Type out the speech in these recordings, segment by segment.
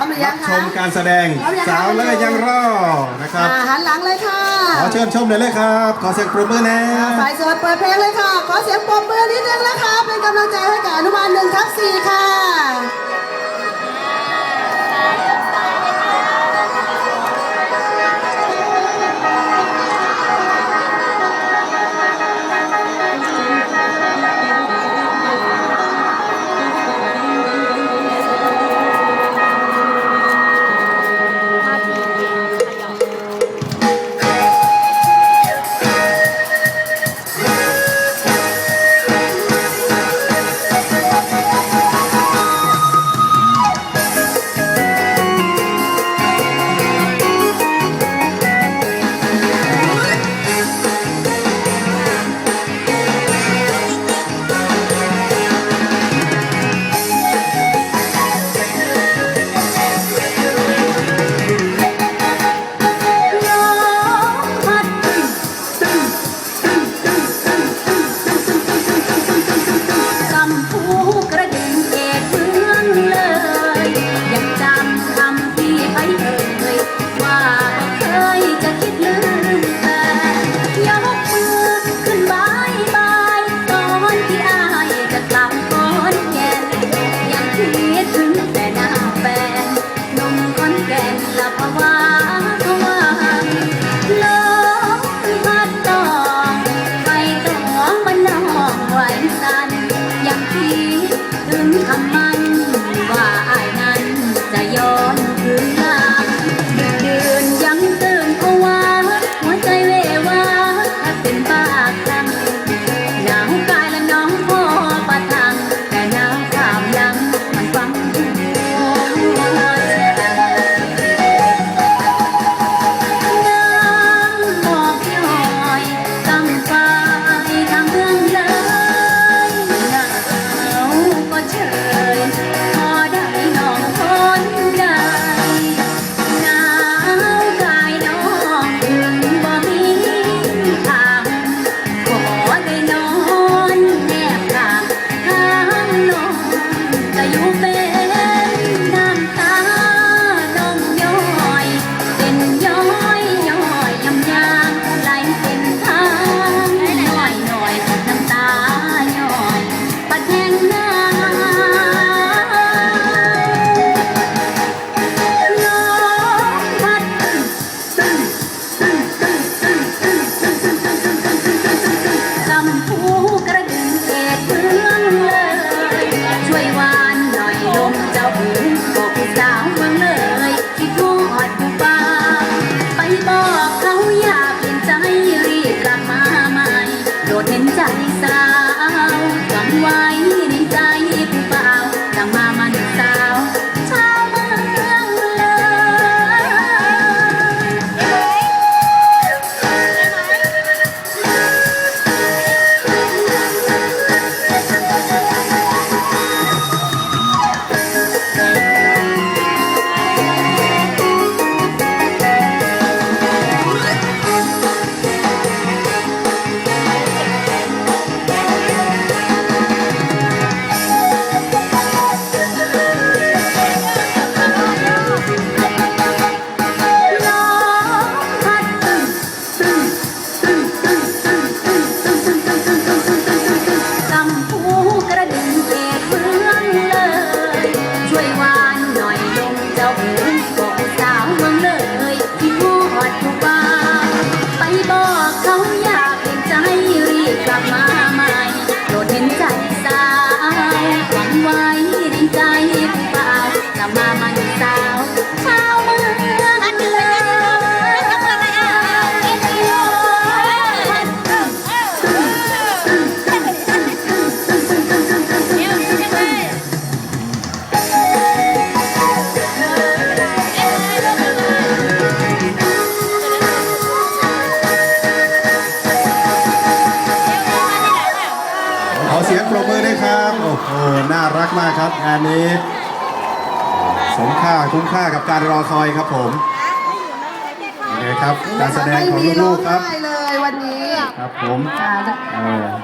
รับชมการแสดงสาวเลยยังรอนะครับหันหลังเลยค่ะขอเชิญชมเลยเลยครับ ขอเสียงปรบมือแน่สายโสดเปิดเพลงเลยค่ะ ขอเสียงปรบมือนิดนึงนะคะ เป็นกำลังใจให้กับอนุบาลหนึ่งทับสี่ค่ะ 감사합니다. ปรบมือด้วยครับ โอ้โห น่ารักมากครับงานนี้ สมค่าคุ้มค่ากับการรอคอยครับผมนี่ครับ การแสดงของลูกครับเลยวันนี้ครับผม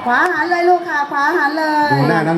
ขวาหันเลยลูกค่ะขวาหันเลย ดูหน้าน้อง